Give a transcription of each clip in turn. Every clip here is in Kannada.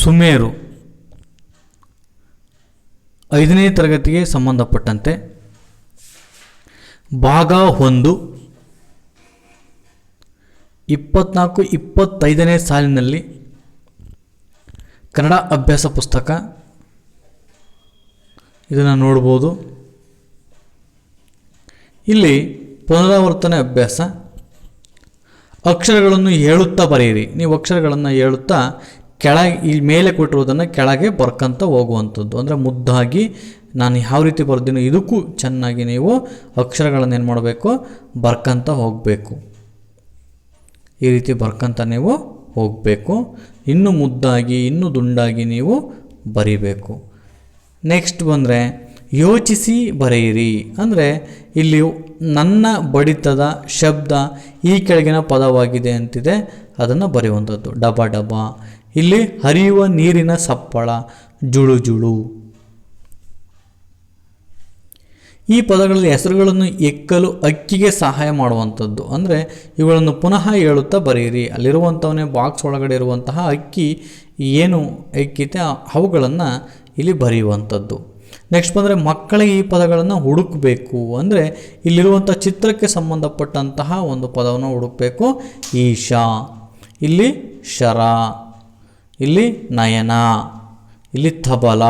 ಸುಮೇರು. ಐದನೇ ತರಗತಿಗೆ ಸಂಬಂಧಪಟ್ಟಂತೆ ಭಾಗ ಒಂದು, ಇಪ್ಪತ್ನಾಲ್ಕು, ಇಪ್ಪತ್ತೈದನೇ ಸಾಲಿನಲ್ಲಿ ಕನ್ನಡ ಅಭ್ಯಾಸ ಪುಸ್ತಕ ಇದನ್ನು ನೋಡ್ಬೋದು. ಇಲ್ಲಿ ಪುನರಾವರ್ತನೆ ಅಭ್ಯಾಸ. ಅಕ್ಷರಗಳನ್ನು ಹೇಳುತ್ತಾ ಬರೆಯಿರಿ. ನೀವು ಅಕ್ಷರಗಳನ್ನು ಹೇಳುತ್ತಾ ಕೆಳಗೆ, ಈ ಮೇಲೆ ಕೊಟ್ಟಿರೋದನ್ನು ಕೆಳಗೆ ಬರ್ಕಂತ ಹೋಗುವಂಥದ್ದು. ಅಂದರೆ ಮುದ್ದಾಗಿ ನಾನು ಯಾವ ರೀತಿ ಬರ್ದಿನೋ ಇದಕ್ಕೂ ಚೆನ್ನಾಗಿ ನೀವು ಅಕ್ಷರಗಳನ್ನು ಏನು ಮಾಡಬೇಕು? ಬರ್ಕಂತ ಹೋಗಬೇಕು. ಈ ರೀತಿ ಬರ್ಕಂತ ನೀವು ಹೋಗಬೇಕು. ಇನ್ನೂ ಮುದ್ದಾಗಿ, ಇನ್ನೂ ದುಂಡಾಗಿ ನೀವು ಬರಿಬೇಕು. ನೆಕ್ಸ್ಟ್ ಬಂದರೆ, ಯೋಚಿಸಿ ಬರೆಯಿರಿ. ಅಂದರೆ ಇಲ್ಲಿ ನನ್ನ ಬಡಿತದ ಶಬ್ದ ಈ ಕೆಳಗಿನ ಪದವಾಗಿದೆ ಅಂತಿದೆ. ಅದನ್ನು ಬರೆಯುವಂಥದ್ದು. ಡಬ ಡಬ ಇಲ್ಲಿ ಹರಿಯುವ ನೀರಿನ ಸಪ್ಪಳ, ಜುಳು ಜುಳು. ಈ ಪದಗಳಲ್ಲಿ ಹೆಸರುಗಳನ್ನು ಎಕ್ಕಲು ಅಕ್ಕಿಗೆ ಸಹಾಯ ಮಾಡುವಂಥದ್ದು. ಅಂದರೆ ಇವುಗಳನ್ನು ಪುನಃ ಹೇಳುತ್ತಾ ಬರೆಯಿರಿ. ಅಲ್ಲಿರುವಂಥವನೇ ಬಾಕ್ಸ್ ಒಳಗಡೆ ಇರುವಂತಹ ಅಕ್ಕಿ ಏನು ಅಕ್ಕಿತೆ ಅವುಗಳನ್ನು ಇಲ್ಲಿ ಬರೆಯುವಂಥದ್ದು. ನೆಕ್ಸ್ಟ್ ಬಂದರೆ ಮಕ್ಕಳಿಗೆ ಈ ಪದಗಳನ್ನು ಹುಡುಕಬೇಕು. ಅಂದರೆ ಇಲ್ಲಿರುವಂಥ ಚಿತ್ರಕ್ಕೆ ಸಂಬಂಧಪಟ್ಟಂತಹ ಒಂದು ಪದವನ್ನು ಹುಡುಕಬೇಕು. ಈಶಾ. ಇಲ್ಲಿ ಶರ. ಇಲ್ಲಿ ನಯನ, ಇಲ್ಲಿ ತಬಲ,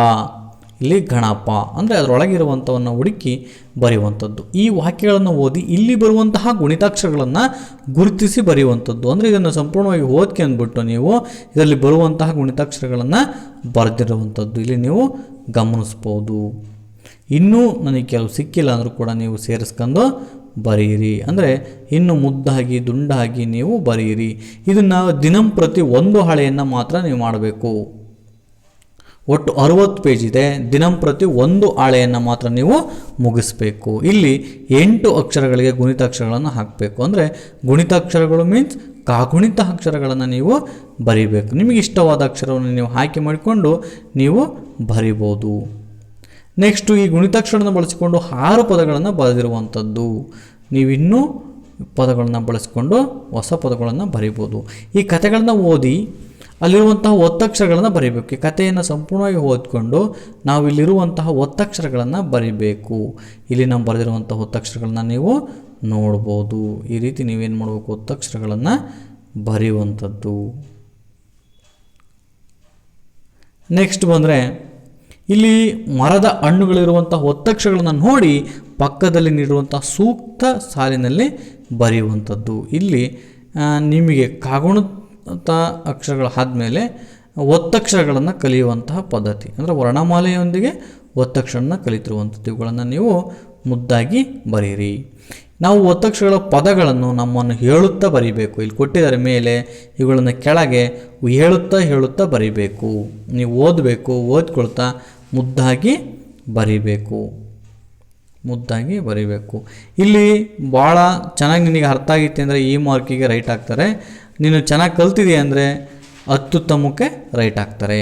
ಇಲ್ಲಿ ಗಣಪ, ಅಂದರೆ ಅದರೊಳಗಿರುವಂಥವನ್ನು ಹುಡುಕಿ ಬರೆಯುವಂಥದ್ದು. ಈ ವಾಕ್ಯಗಳನ್ನು ಓದಿ ಇಲ್ಲಿ ಬರುವಂತಹ ಗುಣಿತಾಕ್ಷರಗಳನ್ನು ಗುರುತಿಸಿ ಬರೆಯುವಂಥದ್ದು. ಅಂದರೆ ಇದನ್ನು ಸಂಪೂರ್ಣವಾಗಿ ಓದ್ಕೆ ಅಂದ್ಬಿಟ್ಟು ನೀವು ಇದರಲ್ಲಿ ಬರುವಂತಹ ಗುಣಿತಾಕ್ಷರಗಳನ್ನು ಬರೆದಿರುವಂಥದ್ದು. ಇಲ್ಲಿ ನೀವು ಗಮನಿಸ್ಬೋದು. ಇನ್ನೂ ನನಗೆ ಕೆಲವು ಸಿಕ್ಕಿಲ್ಲ ಅಂದರೂ ಕೂಡ ನೀವು ಸೇರಿಸ್ಕೊಂಡು ಬರೆಯಿರಿ. ಅಂದರೆ ಇನ್ನು ಮುದ್ದಾಗಿ, ದುಂಡಾಗಿ ನೀವು ಬರೆಯಿರಿ. ಇದನ್ನು ದಿನಂಪ್ರತಿ ಒಂದು ಹಳೆಯನ್ನು ಮಾತ್ರ ನೀವು ಮಾಡಬೇಕು. ಒಟ್ಟು ಅರುವತ್ತು ಪೇಜ್ ಇದೆ. ದಿನಂಪ್ರತಿ ಒಂದು ಹಾಳೆಯನ್ನು ಮಾತ್ರ ನೀವು ಮುಗಿಸ್ಬೇಕು. ಇಲ್ಲಿ ಎಂಟು ಅಕ್ಷರಗಳಿಗೆ ಗುಣಿತಾಕ್ಷರಗಳನ್ನು ಹಾಕಬೇಕು. ಅಂದರೆ ಗುಣಿತಾಕ್ಷರಗಳು ಮೀನ್ಸ್ ಕಾಗುಣಿತ ಅಕ್ಷರಗಳನ್ನು ನೀವು ಬರಿಬೇಕು. ನಿಮಗೆ ಇಷ್ಟವಾದ ಅಕ್ಷರವನ್ನು ನೀವು ಆಯ್ಕೆ ಮಾಡಿಕೊಂಡು ನೀವು ಬರಿಬೋದು. ನೆಕ್ಸ್ಟು ಈ ಗುಣಿತಾಕ್ಷರವನ್ನು ಬಳಸಿಕೊಂಡು ಆರು ಪದಗಳನ್ನು ಬರೆದಿರುವಂಥದ್ದು. ನೀವಿನ್ನೂ ಪದಗಳನ್ನು ಬಳಸಿಕೊಂಡು ಹೊಸ ಪದಗಳನ್ನು ಬರಿಬೋದು. ಈ ಕಥೆಗಳನ್ನ ಓದಿ ಅಲ್ಲಿರುವಂತಹ ಒತ್ತಕ್ಷರಗಳನ್ನು ಬರೀಬೇಕು. ಈ ಕಥೆಯನ್ನು ಸಂಪೂರ್ಣವಾಗಿ ಓದ್ಕೊಂಡು ನಾವು ಇಲ್ಲಿರುವಂತಹ ಒತ್ತಕ್ಷರಗಳನ್ನು ಬರಿಬೇಕು. ಇಲ್ಲಿ ನಾವು ಬರೆದಿರುವಂಥ ಒತ್ತಕ್ಷರಗಳನ್ನ ನೀವು ನೋಡ್ಬೋದು. ಈ ರೀತಿ ನೀವೇನು ಮಾಡಬೇಕು? ಒತ್ತಕ್ಷರಗಳನ್ನು ಬರೆಯುವಂಥದ್ದು. ನೆಕ್ಸ್ಟ್ ಬಂದರೆ ಇಲ್ಲಿ ಮರದ ಹಣ್ಣುಗಳಿರುವಂಥ ಒತ್ತಕ್ಷರಗಳನ್ನು ನೋಡಿ ಪಕ್ಕದಲ್ಲಿ ನೀಡುವಂಥ ಸೂಕ್ತ ಸಾಲಿನಲ್ಲಿ ಬರೆಯುವಂಥದ್ದು. ಇಲ್ಲಿ ನಿಮಗೆ ಕಾಗುಣತ ಅಕ್ಷರಗಳು ಆದಮೇಲೆ ಒತ್ತಕ್ಷರಗಳನ್ನು ಕಲಿಯುವಂತಹ ಪದ್ಧತಿ, ಅಂದರೆ ವರ್ಣಮಾಲೆಯೊಂದಿಗೆ ಒತ್ತಕ್ಷರನ ಕಲಿತಿರುವಂಥದ್ದು. ಇವುಗಳನ್ನು ನೀವು ಮುದ್ದಾಗಿ ಬರೀರಿ ನಾವು ಒತ್ತಕ್ಷರಗಳ ಪದಗಳನ್ನು ನಮ್ಮನ್ನು ಹೇಳುತ್ತಾ ಬರೀಬೇಕು. ಇಲ್ಲಿ ಕೊಟ್ಟಿದ್ದಾರೆ ಮೇಲೆ, ಇವುಗಳನ್ನು ಕೆಳಗೆ ಹೇಳುತ್ತಾ ಹೇಳುತ್ತಾ ಬರೀಬೇಕು. ನೀವು ಓದಬೇಕು, ಓದ್ಕೊಳ್ತಾ ಮುದ್ದಾಗಿ ಬರಿಬೇಕು. ಮುದ್ದಾಗಿ ಬರಿಬೇಕು. ಇಲ್ಲಿ ಭಾಳ ಚೆನ್ನಾಗಿ ನಿನಗೆ ಅರ್ಥ ಆಗಿತ್ತು ಅಂದರೆ ಈ ಮಾರ್ಕಿಗೆ ರೈಟ್ ಹಾಕ್ತಾರೆ ನೀನು ಚೆನ್ನಾಗಿ ಕಲ್ತಿದೀಯ ಅಂದರೆ ಅತ್ಯುತ್ತಮಕ್ಕೆ ರೈಟ್ ಹಾಕ್ತಾರೆ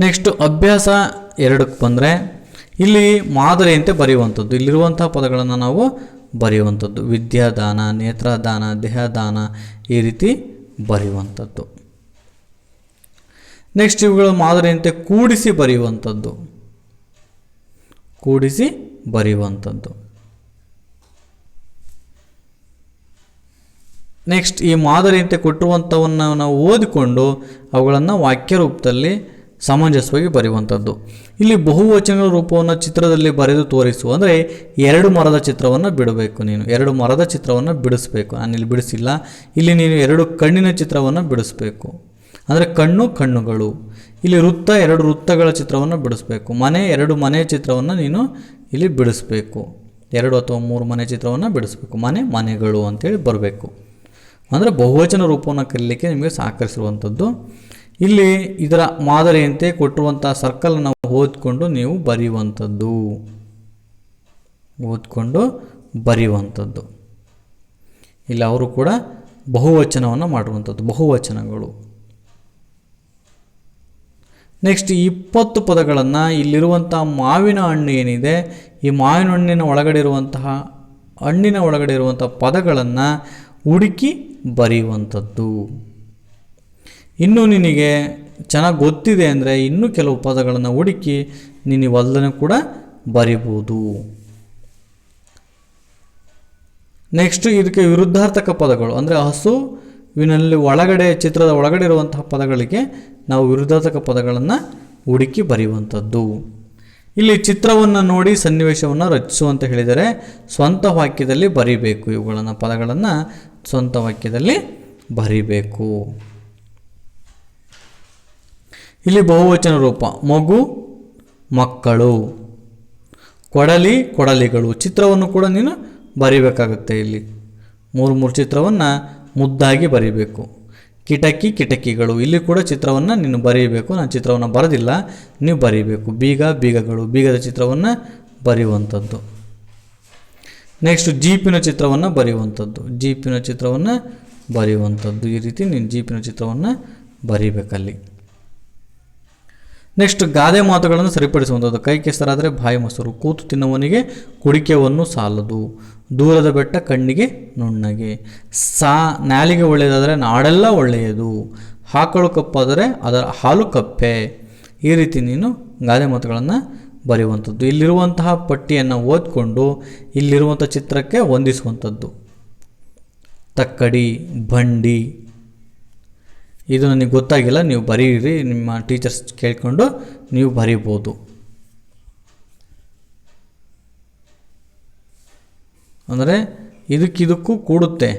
ನೆಕ್ಸ್ಟ್ ಅಭ್ಯಾಸ ಎರಡಕ್ಕೆ ಬಂದರೆ ಇಲ್ಲಿ ಮಾದರಿಯಂತೆ ಬರೆಯುವಂಥದ್ದು. ಇಲ್ಲಿರುವಂಥ ಪದಗಳನ್ನು ನಾವು ಬರೆಯುವಂಥದ್ದು. ವಿದ್ಯಾದಾನ, ನೇತ್ರದಾನ, ದೇಹದಾನ ಈ ರೀತಿ ಬರೆಯುವಂಥದ್ದು. ನೆಕ್ಸ್ಟ್ ಇವುಗಳ ಮಾದರಿಯಂತೆ ಕೂಡಿಸಿ ಬರೆಯುವಂಥದ್ದು. ಕೂಡಿಸಿ ಬರೆಯುವಂಥದ್ದು. ನೆಕ್ಸ್ಟ್ ಈ ಮಾದರಿಯಂತೆ ಕೊಟ್ಟಿರುವಂಥವನ್ನು ನಾವು ಓದಿಕೊಂಡು ಅವುಗಳನ್ನು ವಾಕ್ಯ ರೂಪದಲ್ಲಿ ಸಮಂಜಸವಾಗಿ ಬರೆಯುವಂಥದ್ದು. ಇಲ್ಲಿ ಬಹುವಚನ ರೂಪವನ್ನು ಚಿತ್ರದಲ್ಲಿ ಬರೆದು ತೋರಿಸು ಅಂದರೆ ಎರಡು ಮರದ ಚಿತ್ರವನ್ನು ಬಿಡಬೇಕು ನೀನು. ಎರಡು ಮರದ ಚಿತ್ರವನ್ನು ಬಿಡಿಸಬೇಕು. ಇಲ್ಲಿ ಬಿಡಿಸಿಲ್ಲ. ಇಲ್ಲಿ ನೀನು ಎರಡು ಕಣ್ಣಿನ ಚಿತ್ರವನ್ನು ಬಿಡಿಸ್ಬೇಕು. ಅಂದರೆ ಕಣ್ಣು ಕಣ್ಣುಗಳು. ಇಲ್ಲಿ ವೃತ್ತ ಎರಡು ವೃತ್ತಗಳ ಚಿತ್ರವನ್ನು ಬಿಡಿಸ್ಬೇಕು. ಮನೆ ಎರಡು ಮನೆ ಚಿತ್ರವನ್ನು ನೀನು ಇಲ್ಲಿ ಬಿಡಿಸ್ಬೇಕು. ಎರಡು ಅಥವಾ ಮೂರು ಮನೆ ಚಿತ್ರವನ್ನು ಬಿಡಿಸ್ಬೇಕು. ಮನೆ ಮನೆಗಳು ಅಂತೇಳಿ ಬರಬೇಕು. ಅಂದರೆ ಬಹುವಚನ ರೂಪವನ್ನು ಕರೀಲಿಕ್ಕೆ ನಿಮಗೆ ಸಹಕರಿಸಿರುವಂಥದ್ದು. ಇಲ್ಲಿ ಇದರ ಮಾದರಿಯಂತೆ ಕೊಟ್ಟಿರುವಂಥ ಸರ್ಕಲನ್ನು ಓದ್ಕೊಂಡು ನೀವು ಬರೆಯುವಂಥದ್ದು. ಓದ್ಕೊಂಡು ಬರೆಯುವಂಥದ್ದು. ಇಲ್ಲಿ ಅವರು ಕೂಡ ಬಹುವಚನವನ್ನು ಮಾಡಿರುವಂಥದ್ದು. ಬಹುವಚನಗಳು. ನೆಕ್ಸ್ಟ್ ಇಪ್ಪತ್ತು ಪದಗಳನ್ನು ಇಲ್ಲಿರುವಂಥ ಮಾವಿನ ಹಣ್ಣು ಏನಿದೆ, ಈ ಮಾವಿನ ಹಣ್ಣಿನ ಒಳಗಡೆ ಇರುವಂತಹ, ಹಣ್ಣಿನ ಒಳಗಡೆ ಇರುವಂಥ ಪದಗಳನ್ನು ಹುಡುಕಿ ಬರೆಯುವಂಥದ್ದು. ಇನ್ನು ನಿನಗೆ ಚೆನ್ನಾಗಿ ಗೊತ್ತಿದೆ ಅಂದರೆ ಇನ್ನೂ ಕೆಲವು ಪದಗಳನ್ನು ಹುಡುಕಿ ನೀನು ಇವೆಲ್ಲನೂ ಕೂಡ ಬರಿಬೋದು. ನೆಕ್ಸ್ಟ್ ಇದಕ್ಕೆ ವಿರುದ್ಧಾರ್ಥಕ ಪದಗಳು ಅಂದರೆ ಹಸುವಿನಲ್ಲಿ ಒಳಗಡೆ, ಚಿತ್ರದ ಒಳಗಡೆ ಇರುವಂತಹ ಪದಗಳಿಗೆ ನಾವು ವಿರುದ್ಧಾರ್ಥಕ ಪದಗಳನ್ನು ಹುಡುಕಿ ಬರೆಯುವಂಥದ್ದು. ಇಲ್ಲಿ ಚಿತ್ರವನ್ನು ನೋಡಿ ಸನ್ನಿವೇಶವನ್ನು ರಚಿಸು ಅಂತ ಹೇಳಿದರೆ ಸ್ವಂತ ವಾಕ್ಯದಲ್ಲಿ ಬರೀಬೇಕು ಇವುಗಳನ್ನು ಪದಗಳನ್ನು ಸ್ವಂತ ವಾಕ್ಯದಲ್ಲಿ ಬರೀಬೇಕು. ಇಲ್ಲಿ ಬಹುವಚನ ರೂಪ, ಮಗು, ಮಕ್ಕಳು. ಕೊಡಲಿ, ಕೊಡಲಿಗಳು. ಚಿತ್ರವನ್ನು ಕೂಡ ನೀನು ಬರೀಬೇಕಾಗುತ್ತೆ ಇಲ್ಲಿ. ಮೂರು ಮೂರು ಚಿತ್ರವನ್ನು ಮುದ್ದಾಗಿ ಬರಿಬೇಕು. ಕಿಟಕಿ ಕಿಟಕಿಗಳು. ಇಲ್ಲಿ ಕೂಡ ಚಿತ್ರವನ್ನು ನೀನು ಬರೀಬೇಕು ನಾನು ಚಿತ್ರವನ್ನು ಬರೆದಿಲ್ಲ. ನೀವು ಬರೀಬೇಕು ಬೀಗ, ಬೀಗಗಳು. ಬೀಗದ ಚಿತ್ರವನ್ನು ಬರೆಯುವಂಥದ್ದು. ನೆಕ್ಸ್ಟ್ ಜೀಪಿನ ಚಿತ್ರವನ್ನು ಬರೆಯುವಂಥದ್ದು. ಜೀಪಿನ ಚಿತ್ರವನ್ನು ಬರೆಯುವಂಥದ್ದು. ಈ ರೀತಿ ನೀನು ಜೀಪಿನ ಚಿತ್ರವನ್ನು ಬರೀಬೇಕಲ್ಲಿ. ನೆಕ್ಸ್ಟ್ ಗಾದೆ ಮಾತುಗಳನ್ನು ಸರಿಪಡಿಸುವಂಥದ್ದು. ಕೈ ಕೆಸರಾದರೆ ಬಾಯಿ ಮೊಸರು, ಕೂತು ತಿನ್ನುವನಿಗೆ ಕುಡಿಕೆವನ್ನು ಸಾಲದು, ದೂರದ ಬೆಟ್ಟ ಕಣ್ಣಿಗೆ ನುಣ್ಣಗೆ. ಸಾ, ನಾಲಿಗೆ ಒಳ್ಳೆಯದಾದರೆ ನಾಡೆಲ್ಲ ಒಳ್ಳೆಯದು, ಹಾಕಳು ಕಪ್ಪಾದರೆ ಅದರ ಹಾಲು ಕಪ್ಪೆ. ಈ ರೀತಿ ನೀನು ಗಾದೆ ಮಾತುಗಳನ್ನು ಬರೆಯುವಂಥದ್ದು. ಇಲ್ಲಿರುವಂತಹ ಪಟ್ಟಿಯನ್ನು ಓದ್ಕೊಂಡು ಇಲ್ಲಿರುವಂಥ ಚಿತ್ರಕ್ಕೆ ಹೊಂದಿಸುವಂಥದ್ದು. ತಕ್ಕಡಿ ಬಂಡಿ ಇದು ನನಗೆ ಗೊತ್ತಾಗಿಲ್ಲ, ನೀವು ಬರೀರಿ, ನಿಮ್ಮ ಟೀಚರ್ಸ್ ಕೇಳಿಕೊಂಡು ನೀವು ಬರೀಬೋದು. ಅಂದರೆ ಇದಕ್ಕಿದಕ್ಕೂ ಕೂಡುತ್ತೆ,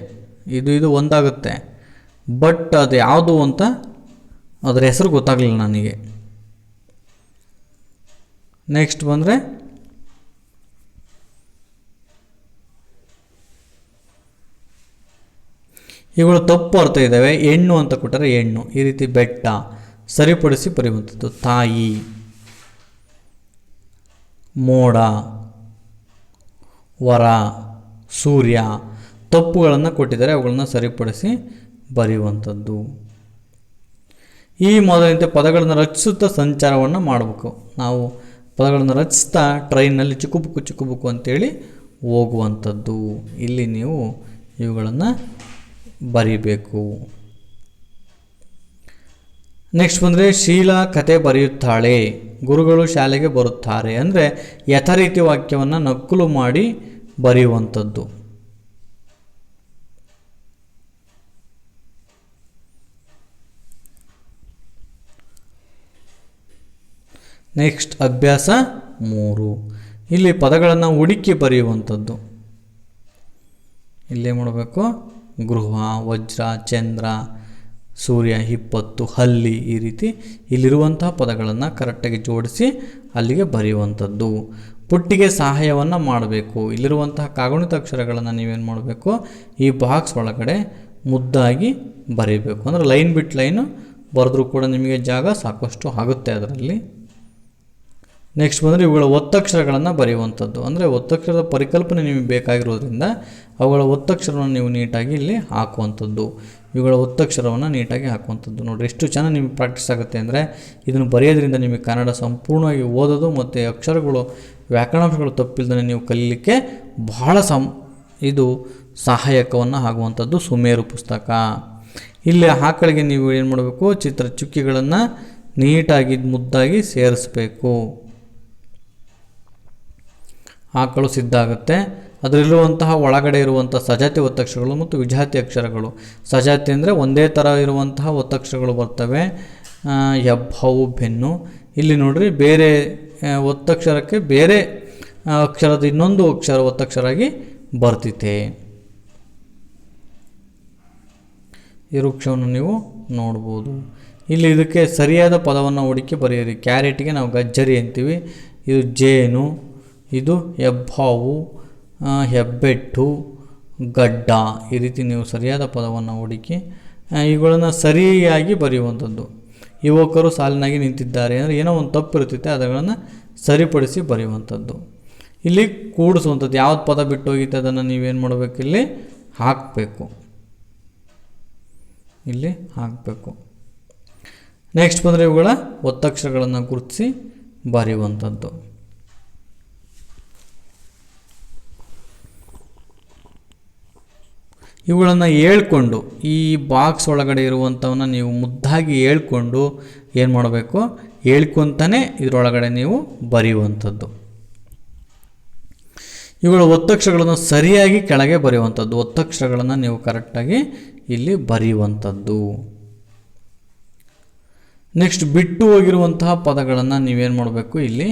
ಇದು ಇದು ಒಂದಾಗುತ್ತೆ. ಬಟ್ ಅದು ಯಾವುದು ಅಂತ ಅದರ ಹೆಸರು ಗೊತ್ತಾಗಲಿಲ್ಲ ನನಗೆ. ನೆಕ್ಸ್ಟ್ ಬಂದರೆ ಇವುಗಳು ತಪ್ಪು ಅರ್ಥ ಇದ್ದಾವೆ. ಹೆಣ್ಣು ಅಂತ ಕೊಟ್ಟರೆ ಹೆಣ್ಣು. ಈ ರೀತಿ ಬೆಟ್ಟ ಸರಿಪಡಿಸಿ ಬರೆಯುವಂಥದ್ದು ತಾಯಿ. ಮೋಡ, ವರ, ಸೂರ್ಯ ತಪ್ಪುಗಳನ್ನು ಕೊಟ್ಟಿದ್ದಾರೆ. ಅವುಗಳನ್ನು ಸರಿಪಡಿಸಿ ಬರೆಯುವಂಥದ್ದು. ಈ ಮೊದಲಿನಂತೆ ಪದಗಳನ್ನು ರಚಿಸುತ್ತಾ ಸಂಚಾರವನ್ನು ಮಾಡಬೇಕು. ನಾವು ಪದಗಳನ್ನು ರಚಿಸ್ತಾ ಟ್ರೈನಲ್ಲಿ ಚಿಕ್ಕುಬುಕ್ಕು ಚಿಕ್ಕುಬುಕ್ಕು ಅಂತೇಳಿ ಹೋಗುವಂಥದ್ದು. ಇಲ್ಲಿ ನೀವು ಇವುಗಳನ್ನು ಬರಿಬೇಕು. ನೆಕ್ಸ್ಟ್ ಬಂದರೆ ಶೀಲಾ ಕತೆ ಬರೆಯುತ್ತಾಳೆ. ಗುರುಗಳು ಶಾಲೆಗೆ ಬರುತ್ತಾರೆ ಅಂದರೆ ಯಥರೀತಿ ವಾಕ್ಯವನ್ನು ನಕಲು ಮಾಡಿ ಬರೆಯುವಂಥದ್ದು. ನೆಕ್ಸ್ಟ್ ಅಭ್ಯಾಸ ಮೂರು. ಇಲ್ಲಿ ಪದಗಳನ್ನು ಹುಡುಕಿ ಬರೆಯುವಂಥದ್ದು. ಇಲ್ಲೇ ಮಾಡಬೇಕು. ಗೃಹ, ವಜ್ರ, ಚಂದ್ರ, ಸೂರ್ಯ ಇಪ್ಪತ್ತು ಹಲ್ಲಿ ಈ ರೀತಿ ಇಲ್ಲಿರುವಂತಹ ಪದಗಳನ್ನು ಕರೆಕ್ಟಾಗಿ ಜೋಡಿಸಿ ಅಲ್ಲಿಗೆ ಬರೆಯುವಂಥದ್ದು. ಪುಟ್ಟಿಗೆ ಸಹಾಯವನ್ನು ಮಾಡಬೇಕು. ಇಲ್ಲಿರುವಂತಹ ಕಾಗುಣಿತ ಅಕ್ಷರಗಳನ್ನು ನೀವೇನು ಮಾಡಬೇಕು? ಈ ಬಾಕ್ಸ್ ಒಳಗಡೆ ಮುದ್ದಾಗಿ ಬರೀಬೇಕು. ಅಂದರೆ ಲೈನ್ ಬಿಟ್ಟು ಲೈನು ಬರೆದ್ರೂ ಕೂಡ ನಿಮಗೆ ಜಾಗ ಸಾಕಷ್ಟು ಆಗುತ್ತೆ ಅದರಲ್ಲಿ. ನೆಕ್ಸ್ಟ್ ಬಂದರೆ ಇವುಗಳ ಒತ್ತಕ್ಷರಗಳನ್ನು ಬರೆಯುವಂಥದ್ದು. ಅಂದರೆ ಒತ್ತಕ್ಷರದ ಪರಿಕಲ್ಪನೆ ನಿಮಗೆ ಬೇಕಾಗಿರೋದ್ರಿಂದ ಅವುಗಳ ಒತ್ತಕ್ಷರವನ್ನು ನೀವು ನೀಟಾಗಿ ಇಲ್ಲಿ ಹಾಕುವಂಥದ್ದು. ಇವುಗಳ ಒತ್ತಕ್ಷರವನ್ನು ನೀಟಾಗಿ ಹಾಕುವಂಥದ್ದು. ನೋಡಿರಿ, ಎಷ್ಟು ಚೆನ್ನಾಗಿ ನಿಮಗೆ ಪ್ರಾಕ್ಟೀಸ್ ಆಗುತ್ತೆ ಅಂದರೆ ಇದನ್ನು ಬರೆಯೋದ್ರಿಂದ ನಿಮಗೆ ಕನ್ನಡ ಸಂಪೂರ್ಣವಾಗಿ ಓದೋದು ಮತ್ತು ಅಕ್ಷರಗಳು, ವ್ಯಾಕರಣಾಂಶಗಳು ತಪ್ಪಿಲ್ಲದೆ ನೀವು ಕಲೀಲಿಕ್ಕೆ ಬಹಳ ಸಂ, ಇದು ಸಹಾಯಕವನ್ನು ಆಗುವಂಥದ್ದು ಸುಮೇರು ಪುಸ್ತಕ. ಇಲ್ಲಿ ಆಕಳಿಗೆ ನೀವು ಏನು ಮಾಡಬೇಕು? ಚಿತ್ರ ಚುಕ್ಕಿಗಳನ್ನು ನೀಟಾಗಿ ಮುದ್ದಾಗಿ ಸೇರಿಸಬೇಕು. ಆಕಳು ಸಿದ್ಧ ಆಗುತ್ತೆ ಅದರಲ್ಲಿರುವಂತಹ ಒಳಗಡೆ ಇರುವಂಥ ಸಜಾತಿ ಒತ್ತಕ್ಷರಗಳು ಮತ್ತು ವಿಜಾತಿ ಅಕ್ಷರಗಳು. ಸಜಾತಿ ಅಂದರೆ ಒಂದೇ ಥರ ಇರುವಂತಹ ಒತ್ತಕ್ಷರಗಳು ಬರ್ತವೆ. ಎಬ್ಬವು ಬೆನ್ನು. ಇಲ್ಲಿ ನೋಡಿರಿ ಬೇರೆ ಒತ್ತಕ್ಷರಕ್ಕೆ ಬೇರೆ ಅಕ್ಷರದ ಇನ್ನೊಂದು ಅಕ್ಷರ ಒತ್ತಕ್ಷರಾಗಿ ಬರ್ತಿದೆ ಈ ವೃಕ್ಷವನ್ನು ನೀವು ನೋಡ್ಬೋದು. ಇಲ್ಲಿ ಇದಕ್ಕೆ ಸರಿಯಾದ ಪದವನ್ನು ಹುಡುಕಿ ಬರೆಯಿರಿ. ಕ್ಯಾರೆಟ್ಗೆ ನಾವು ಗಜ್ಜರಿ ಅಂತೀವಿ. ಇದು ಜೇನು ಇದು ಹೆಬ್ಬಾವು ಹೆಬ್ಬೆಟ್ಟು, ಗಡ್ಡ, ಈ ರೀತಿ ನೀವು ಸರಿಯಾದ ಪದವನ್ನು ಹುಡುಕಿ ಇವುಗಳನ್ನು ಸರಿಯಾಗಿ ಬರೆಯುವಂಥದ್ದು. ಯುವಕರು ಸಾಲಿನಾಗಿ ನಿಂತಿದ್ದಾರೆ ಅಂದರೆ ಏನೋ ಒಂದು ತಪ್ಪು ಇರ್ತೈತೆ ಅದಗಳನ್ನು ಸರಿಪಡಿಸಿ ಬರೆಯುವಂಥದ್ದು. ಇಲ್ಲಿ ಕೂಡಿಸುವಂಥದ್ದು, ಯಾವ್ದು ಪದ ಬಿಟ್ಟು ಹೋಗಿತ್ತೆ ಅದನ್ನು ನೀವೇನು ಮಾಡಬೇಕು ಇಲ್ಲಿ? ಹಾಕಬೇಕು. ಇಲ್ಲಿ ಹಾಕಬೇಕು. ನೆಕ್ಸ್ಟ್ ಬಂದರೆ ಇವುಗಳ ಒತ್ತಕ್ಷರಗಳನ್ನು ಗುರುತಿಸಿ ಬರೆಯುವಂಥದ್ದು. ಇವುಗಳನ್ನು ಹೇಳ್ಕೊಂಡು, ಈ ಬಾಕ್ಸ್ ಒಳಗಡೆ ಇರುವಂಥವನ್ನ ನೀವು ಮುದ್ದಾಗಿ ಹೇಳ್ಕೊಂಡು ಏನು ಮಾಡಬೇಕು? ಹೇಳ್ಕೊತಾನೆ ಇದರೊಳಗಡೆ ನೀವು ಬರೆಯುವಂಥದ್ದು. ಇವುಗಳ ಒತ್ತಕ್ಷರಗಳನ್ನು ಸರಿಯಾಗಿ ಕೆಳಗೆ ಬರೆಯುವಂಥದ್ದು. ಒತ್ತಕ್ಷರಗಳನ್ನು ನೀವು ಕರೆಕ್ಟಾಗಿ ಇಲ್ಲಿ ಬರೆಯುವಂಥದ್ದು. ನೆಕ್ಸ್ಟ್ ಬಿಟ್ಟು ಹೋಗಿರುವಂತಹ ಪದಗಳನ್ನು ನೀವೇನು ಮಾಡಬೇಕು? ಇಲ್ಲಿ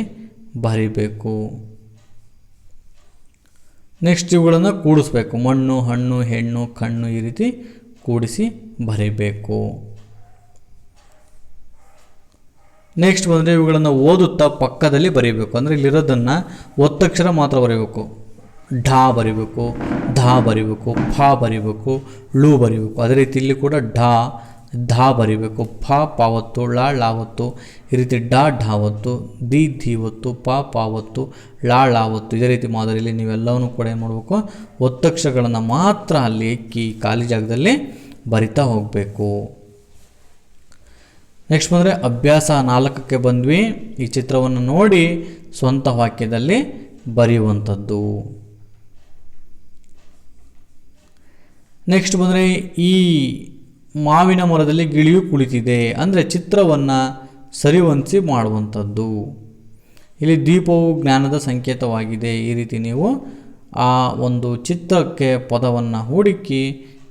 ಬರಿಬೇಕು. ನೆಕ್ಸ್ಟ್ ಇವುಗಳನ್ನು ಕೂಡಿಸ್ಬೇಕು. ಮಣ್ಣು, ಹಣ್ಣು, ಹೆಣ್ಣು, ಕಣ್ಣು ಈ ರೀತಿ ಕೂಡಿಸಿ ಬರೀಬೇಕು. ನೆಕ್ಸ್ಟ್ ಬಂದರೆ ಇವುಗಳನ್ನು ಓದುತ್ತಾ ಪಕ್ಕದಲ್ಲಿ ಬರೀಬೇಕು. ಅಂದರೆ ಇಲ್ಲಿರೋದನ್ನು ಒತ್ತಕ್ಷರ ಮಾತ್ರ ಬರೀಬೇಕು. ಢಾ ಬರಿಬೇಕು, ಧಾ ಬರಿಬೇಕು, ಫ ಬರೀಬೇಕು, ಳು ಬರಿಬೇಕು. ಅದೇ ರೀತಿ ಇಲ್ಲಿ ಕೂಡ ಢಾ, ಧಾ ಬರಿಬೇಕು. ಫ, ಪಾವತ್ತು, ಳ, ಳಾವತ್ತು. ಈ ರೀತಿ ಡಾ ಢಾವತ್ತು ದಿ ಧೀವತ್ತು ಪ ಪಾವತ್ತು ಳ ಳಾವತ್ತು ಇದೇ ರೀತಿ ಮಾದರಿಯಲ್ಲಿ ನೀವೆಲ್ಲವನ್ನು ಕೂಡ ಏನು ಮಾಡಬೇಕು? ಒತ್ತಕ್ಷರಗಳನ್ನು ಮಾತ್ರ ಅಲ್ಲಿ ಎಕ್ಕಿ ಖಾಲಿ ಜಾಗದಲ್ಲಿ ಬರಿತಾ ಹೋಗಬೇಕು. ನೆಕ್ಸ್ಟ್ ಬಂದರೆ ಅಭ್ಯಾಸ ನಾಲ್ಕಕ್ಕೆ ಬಂದ್ವಿ. ಈ ಚಿತ್ರವನ್ನು ನೋಡಿ ಸ್ವಂತ ವಾಕ್ಯದಲ್ಲಿ ಬರೆಯುವಂಥದ್ದು. ನೆಕ್ಸ್ಟ್ ಬಂದರೆ ಈ ಮಾವಿನ ಮರದಲ್ಲಿ ಗಿಳಿಯು ಕುಳಿತಿದೆ. ಅಂದರೆ ಚಿತ್ರವನ್ನು ಸರಿಹೊಂದಿಸಿ ಮಾಡುವಂಥದ್ದು. ಇಲ್ಲಿ ದೀಪವು ಜ್ಞಾನದ ಸಂಕೇತವಾಗಿದೆ. ಈ ರೀತಿ ನೀವು ಆ ಒಂದು ಚಿತ್ರಕ್ಕೆ ಪದವನ್ನು ಹುಡುಕಿ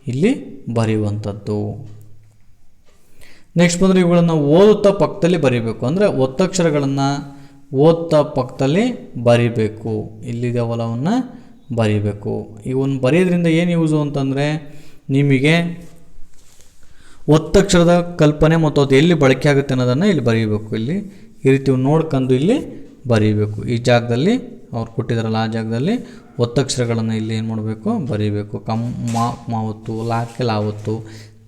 ಇಲ್ಲಿ ಬರೆಯುವಂಥದ್ದು. ನೆಕ್ಸ್ಟ್ ಬಂದರೆ ಇವುಗಳನ್ನು ಓದುತ್ತಾ ಪಕ್ಕದಲ್ಲಿ ಬರೀಬೇಕು. ಅಂದರೆ ಒತ್ತಕ್ಷರಗಳನ್ನು ಓದ್ತಾ ಪಕ್ಕದಲ್ಲಿ ಬರಿಬೇಕು. ಇಲ್ಲಿದೆ ಹೊಲವನ್ನು ಬರಿಬೇಕು. ಇವನ್ನ ಬರೆಯೋದ್ರಿಂದ ಏನು ಯೂಸು ಅಂತಂದರೆ ನಿಮಗೆ ಒತ್ತಕ್ಷರದ ಕಲ್ಪನೆ ಮತ್ತು ಅದು ಎಲ್ಲಿ ಬಳಕೆ ಆಗುತ್ತೆ ಅನ್ನೋದನ್ನು ಇಲ್ಲಿ ಬರೀಬೇಕು ಇಲ್ಲಿ ಈ ರೀತಿ ನೋಡ್ಕೊಂಡು ಇಲ್ಲಿ ಬರೀಬೇಕು ಈ ಜಾಗದಲ್ಲಿ ಅವ್ರು ಕೊಟ್ಟಿದ್ದಾರಲ್ಲ, ಆ ಜಾಗದಲ್ಲಿ ಒತ್ತಕ್ಷರಗಳನ್ನು ಇಲ್ಲಿ ಏನು ಮಾಡಬೇಕು? ಬರೀಬೇಕು ಕಮ್, ಮಾ ಮಾವತ್ತು ಲಾಕೆ ಲಾವತ್ತು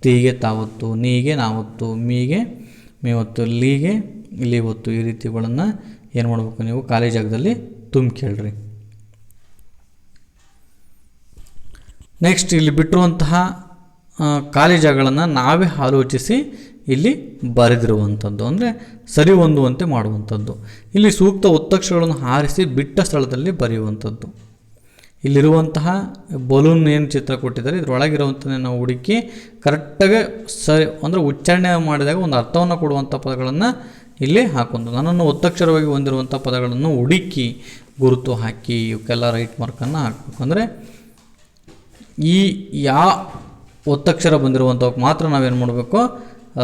ತೀಗೆ ತಾವತ್ತು ನೀಗೆ ನಾವತ್ತು ಮೀಗೆ ಮೇವತ್ತು ಲೀಗೆ ಲೀವತ್ತು ಈ ರೀತಿಗಳನ್ನು ಏನು ಮಾಡಬೇಕು ನೀವು? ಖಾಲಿ ಜಾಗದಲ್ಲಿ ತುಂಬಿಕೇಳ್ರಿ ನೆಕ್ಸ್ಟ್ ಇಲ್ಲಿ ಬಿಟ್ಟಿರುವಂತಹ ಖಾಲಿ ಜಾಗಗಳನ್ನು ನಾವೇ ಆಲೋಚಿಸಿ ಇಲ್ಲಿ ಬರೆದಿರುವಂಥದ್ದು. ಅಂದರೆ ಸರಿ ಹೊಂದುವಂತೆ ಮಾಡುವಂಥದ್ದು. ಇಲ್ಲಿ ಸೂಕ್ತ ಒತ್ತಕ್ಷರಗಳನ್ನು ಹಾರಿಸಿ ಬಿಟ್ಟ ಸ್ಥಳದಲ್ಲಿ ಬರೆಯುವಂಥದ್ದು. ಇಲ್ಲಿರುವಂತಹ ಬಲೂನ್ ಏನು ಚಿತ್ರ ಕೊಟ್ಟಿದ್ದಾರೆ ಇದರೊಳಗಿರುವಂಥ ನಾವು ಹುಡುಕಿ ಕರೆಕ್ಟಾಗಿ ಸರಿ, ಅಂದರೆ ಉಚ್ಚಾರಣೆ ಮಾಡಿದಾಗ ಒಂದು ಅರ್ಥವನ್ನು ಕೊಡುವಂಥ ಪದಗಳನ್ನು ಇಲ್ಲಿ ಹಾಕೊಂಡು ನನ್ನನ್ನು ಒತ್ತಕ್ಷರವಾಗಿ ಹೊಂದಿರುವಂಥ ಪದಗಳನ್ನು ಹುಡುಕಿ ಗುರುತು ಹಾಕಿ ಇವಕ್ಕೆಲ್ಲ ರೈಟ್ ಮಾರ್ಕನ್ನು ಹಾಕಬೇಕು. ಅಂದರೆ ಈ ಯಾ ಒತ್ತಕ್ಷರ ಬಂದಿರುವಂಥವಕ್ಕೆ ಮಾತ್ರ ನಾವೇನು ಮಾಡಬೇಕು?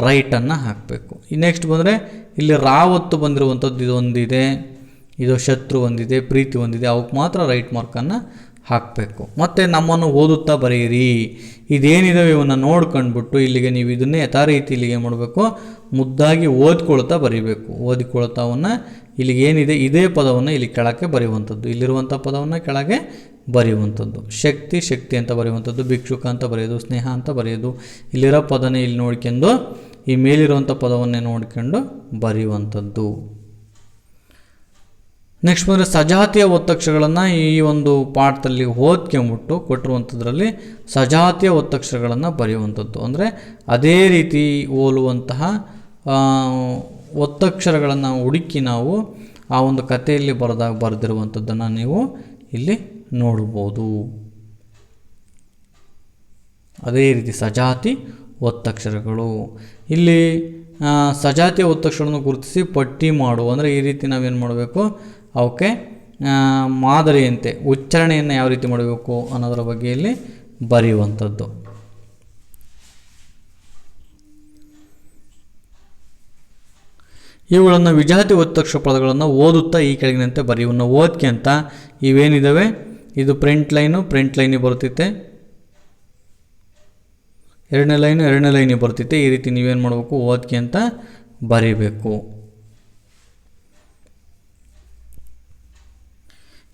ರೈಟನ್ನು ಹಾಕಬೇಕು. ನೆಕ್ಸ್ಟ್ ಬಂದರೆ ಇಲ್ಲಿ ರಾವತ್ತು ಬಂದಿರುವಂಥದ್ದು ಇದೊಂದಿದೆ. ಇದು ಶತ್ರು ಒಂದಿದೆ, ಪ್ರೀತಿ ಒಂದಿದೆ ಅವಕ್ಕೆ ಮಾತ್ರ ರೈಟ್ ಮಾರ್ಕನ್ನು ಹಾಕಬೇಕು. ಮತ್ತು ನಮ್ಮನ್ನು ಓದುತ್ತಾ ಬರೆಯಿರಿ. ಇದೇನಿದಾವೆ ಇವನ್ನ ನೋಡ್ಕೊಂಡ್ಬಿಟ್ಟು ಇಲ್ಲಿಗೆ ನೀವು ಇದನ್ನೇ ಯಥಾ ರೀತಿ ಇಲ್ಲಿಗೆ ಮಾಡಬೇಕು? ಮುದ್ದಾಗಿ ಓದ್ಕೊಳ್ತಾ ಬರೀಬೇಕು. ಓದಿಕೊಳ್ತಾ ಅವನ್ನ ಇಲ್ಲಿಗೆ ಏನಿದೆ? ಇದೇ ಪದವನ್ನು ಇಲ್ಲಿ ಕೆಳಕ್ಕೆ ಬರೆಯುವಂಥದ್ದು. ಇಲ್ಲಿರುವಂಥ ಪದವನ್ನು ಕೆಳಗೆ ಬರೆಯುವಂಥದ್ದು. ಶಕ್ತಿ ಶಕ್ತಿ ಅಂತ ಬರೆಯುವಂಥದ್ದು. ಭಿಕ್ಷುಕ ಅಂತ ಬರೆಯೋದು. ಸ್ನೇಹ ಅಂತ ಬರೆಯೋದು. ಇಲ್ಲಿರೋ ಪದನೇ ಇಲ್ಲಿ ನೋಡ್ಕೊಂಡು, ಈ ಮೇಲಿರುವಂಥ ಪದವನ್ನೇ ನೋಡ್ಕೊಂಡು ಬರೆಯುವಂಥದ್ದು. ನೆಕ್ಸ್ಟ್ ಬಂದರೆ ಸಜಾತಿಯ ಒತ್ತಕ್ಷರಗಳನ್ನು ಈ ಒಂದು ಪಾಠದಲ್ಲಿ ಓದ್ಕೊಂಬಿಟ್ಟು ಕೊಟ್ಟಿರುವಂಥದ್ರಲ್ಲಿ ಸಜಾತಿಯ ಒತ್ತಕ್ಷರಗಳನ್ನು ಬರೆಯುವಂಥದ್ದು. ಅಂದರೆ ಅದೇ ರೀತಿ ಓಲುವಂತಹ ಒತ್ತಕ್ಷರಗಳನ್ನು ಹುಡುಕಿ ನಾವು ಆ ಒಂದು ಕಥೆಯಲ್ಲಿ ಬರೆದಾಗ ಬರೆದಿರುವಂಥದ್ದನ್ನು ನೀವು ಇಲ್ಲಿ ನೋಡ್ಬೋದು. ಅದೇ ರೀತಿ ಸಜಾತಿ ಒತ್ತಕ್ಷರಗಳು. ಇಲ್ಲಿ ಸಜಾತಿಯ ಒತ್ತಕ್ಷರವನ್ನು ಗುರುತಿಸಿ ಪಟ್ಟಿ ಮಾಡು. ಅಂದರೆ ಈ ರೀತಿ ನಾವೇನು ಮಾಡಬೇಕು? ಅವಕ್ಕೆ ಮಾದರಿಯಂತೆ, ಉಚ್ಚಾರಣೆಯನ್ನು ಯಾವ ರೀತಿ ಮಾಡಬೇಕು ಅನ್ನೋದರ ಬಗ್ಗೆ ಇಲ್ಲಿ ಬರೆಯುವಂಥದ್ದು. ಇವುಗಳನ್ನು ವಿಜಾತಿ ಒತ್ತಕ್ಷರ ಪದಗಳನ್ನು ಓದುತ್ತಾ ಈ ಕೆಳಗಿನಂತೆ ಬರೀ ಓದ್ಕೆ ಅಂತ ಇವೇನಿದ್ದಾವೆ ಇದು ಪ್ರಿಂಟ್ ಲೈನು ಪ್ರಿಂಟ್ ಲೈನಿಗೆ ಬರ್ತೈತೆ ಎರಡನೇ ಲೈನು ಎರಡನೇ ಲೈನಿಗೆ ಬರ್ತೈತೆ ಈ ರೀತಿ ನೀವೇನು ಮಾಡಬೇಕು? ಓದ್ಕೆ ಅಂತ ಬರೀಬೇಕು.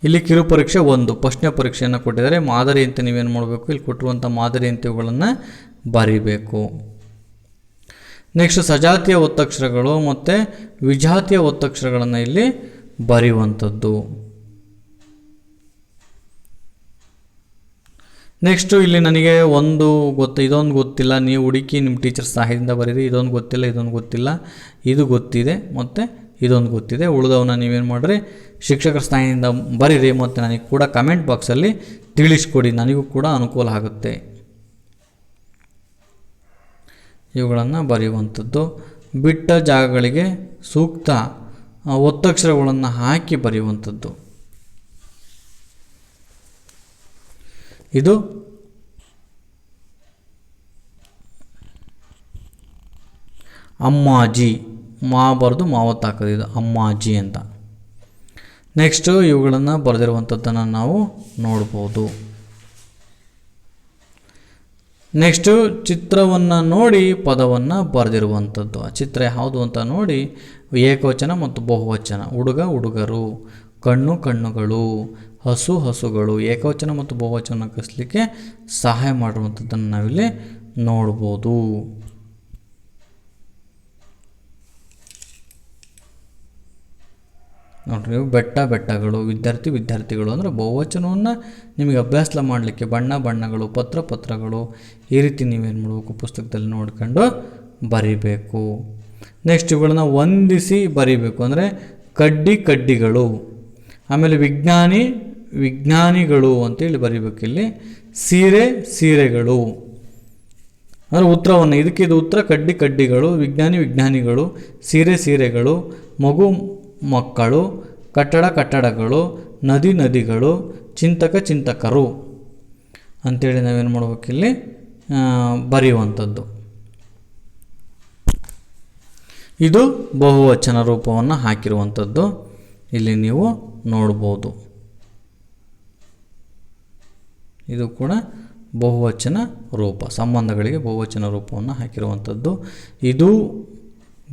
ಇಲ್ಲಿ ಕಿರು ಪರೀಕ್ಷೆ ಒಂದು, ಪ್ರಶ್ನೆ ಪರೀಕ್ಷೆಯನ್ನು ಕೊಟ್ಟಿದ್ದಾರೆ. ಮಾದರಿ ಅಂತ ನೀವೇನು ಮಾಡಬೇಕು? ಇಲ್ಲಿ ಕೊಟ್ಟಿರುವಂಥ ಮಾದರಿ ಅಂತ ಇವುಗಳನ್ನು ಬರೀಬೇಕು. ನೆಕ್ಸ್ಟ್ ಸಜಾತಿಯ ಒತ್ತಕ್ಷರಗಳು ಮತ್ತು ವಿಜಾತಿಯ ಒತ್ತಕ್ಷರಗಳನ್ನು ಇಲ್ಲಿ ಬರೆಯುವಂಥದ್ದು. ನೆಕ್ಸ್ಟು ಇಲ್ಲಿ ನನಗೆ ಒಂದು ಗೊತ್ತು, ಇದೊಂದು ಗೊತ್ತಿಲ್ಲ. ನೀವು ಹುಡುಕಿ ನಿಮ್ಮ ಟೀಚರ್ ಸಹಾಯದಿಂದ ಬರೀರಿ. ಇದೊಂದು ಗೊತ್ತಿಲ್ಲ ಇದೊಂದು ಗೊತ್ತಿಲ್ಲ. ಇದು ಗೊತ್ತಿದೆ ಮತ್ತು ಇದೊಂದು ಗೊತ್ತಿದೆ. ಉಳಿದವನ್ನ ನೀವೇನು ಮಾಡಿರಿ? ಶಿಕ್ಷಕರ ಸಹಾಯದಿಂದ ಬರೀರಿ ಮತ್ತು ನನಗೆ ಕೂಡ ಕಮೆಂಟ್ ಬಾಕ್ಸಲ್ಲಿ ತಿಳಿಸ್ಕೊಡಿ. ನನಗೂ ಕೂಡ ಅನುಕೂಲ ಆಗುತ್ತೆ. ಇವುಗಳನ್ನು ಬರೆಯುವಂಥದ್ದು. ಬಿಟ್ಟ ಜಾಗಗಳಿಗೆ ಸೂಕ್ತ ಒತ್ತಕ್ಷರಗಳನ್ನು ಹಾಕಿ ಬರೆಯುವಂಥದ್ದು. ಇದು ಅಮ್ಮಾಜಿ. ಮಾ ಬರೆದು ಮಾವತ್ತಾಕದು, ಇದು ಅಮ್ಮಾಜಿ ಅಂತ. ನೆಕ್ಸ್ಟು ಇವುಗಳನ್ನು ಬರೆದಿರುವಂಥದ್ದನ್ನು ನಾವು ನೋಡ್ಬೋದು. ನೆಕ್ಸ್ಟು ಚಿತ್ರವನ್ನು ನೋಡಿ ಪದವನ್ನು ಬರೆದಿರುವಂಥದ್ದು. ಆ ಚಿತ್ರ ಯಾವುದು ಅಂತ ನೋಡಿ, ಏಕವಚನ ಮತ್ತು ಬಹುವಚನ. ಹುಡುಗ, ಹುಡುಗರು, ಕಣ್ಣು, ಕಣ್ಣುಗಳು, ಹಸು, ಹಸುಗಳು. ಏಕವಚನ ಮತ್ತು ಬಹುವಚನ ಕಲಿಸಲಿಕ್ಕೆ ಸಹಾಯ ಮಾಡುವಂಥದ್ದನ್ನು ನಾವಿಲ್ಲಿ ನೋಡ್ಬೋದು. ನೋಡ್ರಿ ಬೆಟ್ಟ ಬೆಟ್ಟಗಳು, ವಿದ್ಯಾರ್ಥಿ ವಿದ್ಯಾರ್ಥಿಗಳು ಅಂದರೆ ಬಹುವಚನವನ್ನು ನಿಮಗೆ ಅಭ್ಯಾಸ ಮಾಡಲಿಕ್ಕೆ ಬಣ್ಣ ಬಣ್ಣಗಳು, ಪತ್ರ ಪತ್ರಗಳು ಈ ರೀತಿ ನೀವೇನು ಮಾಡಬೇಕು ಪುಸ್ತಕದಲ್ಲಿ ನೋಡ್ಕೊಂಡು ಬರಿಬೇಕು. ನೆಕ್ಸ್ಟ್ ಇವುಗಳನ್ನ ಹೊಂದಿಸಿ ಬರಿಬೇಕು ಅಂದರೆ ಕಡ್ಡಿ ಕಡ್ಡಿಗಳು. ಆಮೇಲೆ ವಿಜ್ಞಾನಿ ವಿಜ್ಞಾನಿಗಳು ಅಂತೇಳಿ ಬರಿಬೇಕು ಇಲ್ಲಿ. ಸೀರೆ ಸೀರೆಗಳು. ಅಂದರೆ ಉತ್ತರವನ್ನು, ಇದಕ್ಕೆ ಇದು ಉತ್ತರ ಕಡ್ಡಿ ಕಡ್ಡಿಗಳು, ವಿಜ್ಞಾನಿ ವಿಜ್ಞಾನಿಗಳು, ಸೀರೆ ಸೀರೆಗಳು, ಮಗು ಮಕ್ಕಳು, ಕಟ್ಟಡ ಕಟ್ಟಡಗಳು, ನದಿ ನದಿಗಳು, ಚಿಂತಕ ಚಿಂತಕರು. ಅಂಥೇಳಿ ನಾವೇನು ಮಾಡ್ಬೇಕಿಲ್ಲಿ ಬರೆಯುವಂಥದ್ದು. ಇದು ಬಹುವಚನ ರೂಪವನ್ನು ಹಾಕಿರುವಂಥದ್ದು. ಇಲ್ಲಿ ನೀವು ನೋಡ್ಬೋದು. ಇದು ಕೂಡ ಬಹುವಚನ ರೂಪ, ಸಂಬಂಧಗಳಿಗೆ ಬಹುವಚನ ರೂಪವನ್ನು ಹಾಕಿರುವಂಥದ್ದು. ಇದು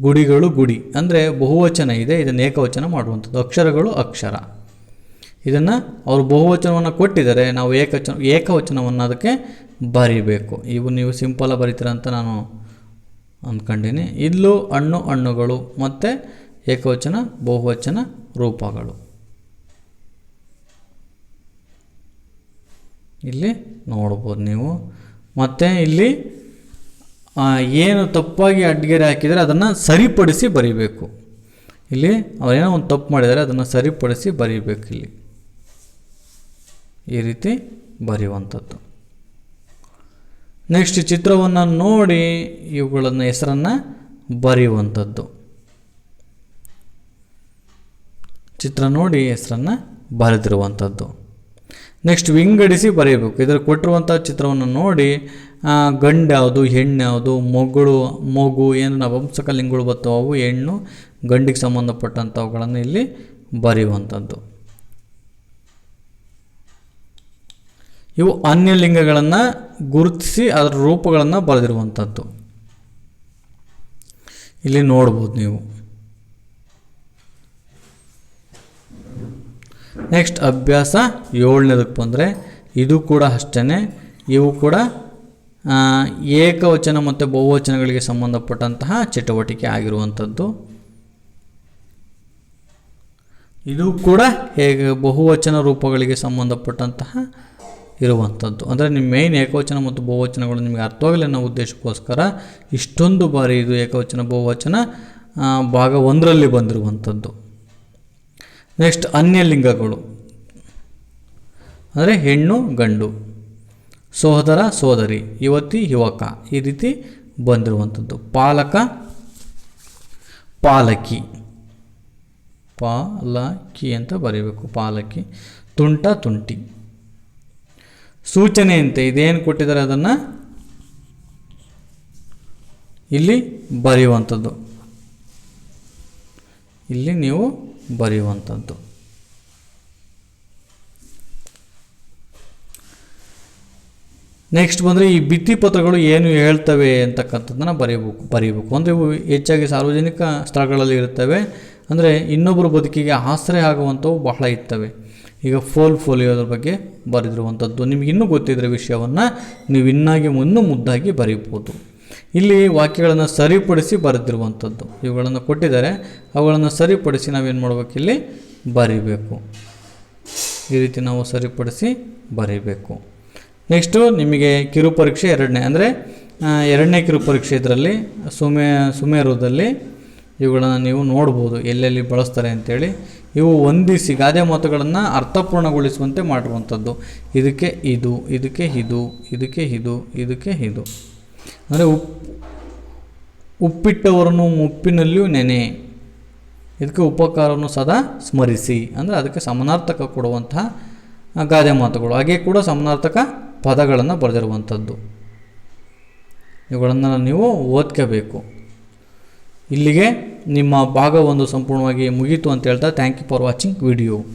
ಗುಡಿಗಳು ಗುಡಿ. ಅಂದರೆ ಬಹುವಚನ ಇದೆ, ಇದನ್ನು ಏಕವಚನ ಮಾಡುವಂಥದ್ದು. ಅಕ್ಷರಗಳು ಅಕ್ಷರ. ಇದನ್ನು ಅವರು ಬಹುವಚನವನ್ನು ಕೊಟ್ಟಿದ್ದಾರೆ, ನಾವು ಏಕವಚನ ಏಕವಚನವನ್ನು ಅದಕ್ಕೆ ಬರಿಬೇಕು. ಇವು ನೀವು ಸಿಂಪಲಾಗಿ ಬರೀತೀರ ಅಂತ ನಾನು ಅಂದ್ಕೊಂಡೀನಿ ಇಲ್ಲೂ ಹಣ್ಣು ಹಣ್ಣುಗಳು, ಮತ್ತು ಏಕವಚನ, ಬಹುವಚನ ರೂಪಗಳು. ಇಲ್ಲಿ ನೋಡ್ಬೋದು ನೀವು. ಮತ್ತು ಇಲ್ಲಿ ಏನು ತಪ್ಪಾಗಿ ಅಡ್ಗೆರೆ ಹಾಕಿದರೆ ಅದನ್ನು ಸರಿಪಡಿಸಿ ಬರಿಬೇಕು. ಇಲ್ಲಿ ಅವರೇನೋ ಒಂದು ತಪ್ಪು ಮಾಡಿದರೆ ಅದನ್ನು ಸರಿಪಡಿಸಿ ಬರೀಬೇಕು ಇಲ್ಲಿ. ಈ ರೀತಿ ಬರೆಯುವಂಥದ್ದು. ನೆಕ್ಸ್ಟ್ ಚಿತ್ರವನ್ನು ನೋಡಿ ಇವುಗಳನ್ನು ಹೆಸರನ್ನು ಬರೆಯುವಂಥದ್ದು. ಚಿತ್ರ ನೋಡಿ ಹೆಸರನ್ನು ಬರೆದಿರುವಂಥದ್ದು. ನೆಕ್ಸ್ಟ್ ವಿಂಗಡಿಸಿ ಬರೆಯಬೇಕು. ಇದರ ಕೊಟ್ಟಿರುವಂಥ ಚಿತ್ರವನ್ನು ನೋಡಿ ಗಂಡು ಯಾವುದು, ಹೆಣ್ಣು ಯಾವುದು, ಮಗಳು, ಮಗು, ಏನು ನಪುಂಸಕ ಲಿಂಗಗಳು ಬರ್ತಾವೆ ಅವು ಹೆಣ್ಣು, ಗಂಡಿಗೆ ಸಂಬಂಧಪಟ್ಟಂಥವುಗಳನ್ನು ಇಲ್ಲಿ ಬರೆಯುವಂಥದ್ದು. ಇವು ಅನ್ಯಲಿಂಗಗಳನ್ನು ಗುರುತಿಸಿ ಅದರ ರೂಪಗಳನ್ನು ಬರೆದಿರುವಂಥದ್ದು. ಇಲ್ಲಿ ನೋಡ್ಬೋದು ನೀವು. ನೆಕ್ಸ್ಟ್ ಅಭ್ಯಾಸ ಏಳನೇದಕ್ಕೆ ಬಂದರೆ, ಇದು ಕೂಡ ಅಷ್ಟೇ ಇವು ಕೂಡ ಏಕವಚನ ಮತ್ತು ಬಹುವಚನಗಳಿಗೆ ಸಂಬಂಧಪಟ್ಟಂತಹ ಚಟುವಟಿಕೆ ಆಗಿರುವಂಥದ್ದು. ಇದು ಕೂಡ ಹೇಗೆ ಬಹುವಚನ ರೂಪಗಳಿಗೆ ಸಂಬಂಧಪಟ್ಟಂತಹ ಇರುವಂಥದ್ದು. ಅಂದರೆ ನಿಮ್ಮ ಮೇಯ್ನ್ ಏಕವಚನ ಮತ್ತು ಬಹುವಚನಗಳು ನಿಮಗೆ ಅರ್ಥವಾಗಲಿ ಅನ್ನೋ ಉದ್ದೇಶಕ್ಕೋಸ್ಕರ ಇಷ್ಟೊಂದು ಬಾರಿ ಇದು ಏಕವಚನ, ಬಹುವಚನ ಭಾಗ ಒಂದರಲ್ಲಿ ಬಂದಿರುವಂಥದ್ದು. ನೆಕ್ಸ್ಟ್ ಅನ್ಯಲಿಂಗಗಳು. ಅಂದರೆ ಹೆಣ್ಣು, ಗಂಡು. ಸೋದರ, ಸೋದರಿ, ಯುವತಿ, ಯುವಕ ಈ ರೀತಿ ಬಂದಿರುವಂಥದ್ದು. ಪಾಲಕ, ಪಾಲಕಿ. ಪಾಲಕಿ ಅಂತ ಬರೀಬೇಕು. ಪಾಲಕಿ. ತುಂಟ, ತುಂಟಿ. ಸೂಚನೆ ಅಂತ ಇದೇನು ಕೊಟ್ಟಿದ್ದಾರೆ ಅದನ್ನು? ಇಲ್ಲಿ ಬರೆಯುವಂಥದ್ದು. ಇಲ್ಲಿ ನೀವು ಬರೆಯುವಂಥದ್ದು. ನೆಕ್ಸ್ಟ್ ಬಂದರೆ ಈ ಭಿತ್ತಿಪತ್ರಗಳು ಏನು ಹೇಳ್ತವೆ ಅಂತಕ್ಕಂಥದ್ದನ್ನು ಬರೀಬೇಕು ಬರೀಬೇಕು ಅಂದರೆ ಇವು ಹೆಚ್ಚಾಗಿ ಸಾರ್ವಜನಿಕ ಸ್ಥಳಗಳಲ್ಲಿ ಇರ್ತವೆ ಅಂದರೆ ಇನ್ನೊಬ್ಬರ ಬದುಕಿಗೆ ಆಶ್ರಯ ಆಗುವಂಥವು ಬಹಳ ಇರ್ತವೆ. ಈಗ ಫೋಲ್ ಫೋಲಿಯೋದ್ರ ಬಗ್ಗೆ ಬರೆದಿರುವಂಥದ್ದು. ನಿಮ್ಗೆ ಇನ್ನೂ ಗೊತ್ತಿದ್ರೆ ವಿಷಯವನ್ನು ನೀವು ಇನ್ನಾಗಿ ಇನ್ನೂ ಮುದ್ದಾಗಿ ಬರೀಬೋದು. ಇಲ್ಲಿ ವಾಕ್ಯಗಳನ್ನು ಸರಿಪಡಿಸಿ ಬರೆದಿರುವಂಥದ್ದು. ಇವುಗಳನ್ನು ಕೊಟ್ಟಿದ್ದಾರೆ. ಅವುಗಳನ್ನು ಸರಿಪಡಿಸಿ ನಾವೇನು ಮಾಡ್ಬೇಕು ಇಲ್ಲಿ? ಬರೀಬೇಕು. ಈ ರೀತಿ ನಾವು ಸರಿಪಡಿಸಿ ಬರೀಬೇಕು. ನೆಕ್ಸ್ಟು ನಿಮಗೆ ಕಿರು ಪರೀಕ್ಷೆ ಎರಡನೇ, ಅಂದರೆ ಎರಡನೇ ಕಿರು ಪರೀಕ್ಷೆ ಇದರಲ್ಲಿ, ಸುಮೆ ಸುಮೇರುದಲ್ಲಿ ಇವುಗಳನ್ನು ನೀವು ನೋಡ್ಬೋದು, ಎಲ್ಲೆಲ್ಲಿ ಬಳಸ್ತಾರೆ ಅಂತೇಳಿ. ಇವು ಹೊಂದಿಸಿ, ಗಾದೆ ಮಾತುಗಳನ್ನು ಅರ್ಥಪೂರ್ಣಗೊಳಿಸುವಂತೆ ಮಾಡಿರುವಂಥದ್ದು. ಇದಕ್ಕೆ ಇದು ಇದಕ್ಕೆ ಇದು ಇದಕ್ಕೆ ಇದು ಇದಕ್ಕೆ ಇದು. ಅಂದರೆ, ಉಪ್, ಉಪ್ಪಿಟ್ಟವರನ್ನು ಮುಪ್ಪಿನಲ್ಲಿಯೂ ನೆನೆ, ಇದಕ್ಕೆ ಉಪಕಾರವನ್ನು ಸದಾ ಸ್ಮರಿಸಿ. ಅಂದರೆ, ಅದಕ್ಕೆ ಸಮನಾರ್ಥಕ ಕೊಡುವಂತಹ ಗಾದೆ ಮಾತುಗಳು. ಹಾಗೆ ಕೂಡ ಸಮಾನಾರ್ಥಕ ಪದಗಳನ್ನು ಬರೆದಿರುವಂಥದ್ದು. ಇವುಗಳನ್ನು ನೀವು ಓದ್ಕೋಬೇಕು. ಇಲ್ಲಿಗೆ ನಿಮ್ಮ ಭಾಗ ಒಂದು ಸಂಪೂರ್ಣವಾಗಿ ಮುಗೀತು ಅಂತ ಹೇಳ್ತಾ thank you for watching video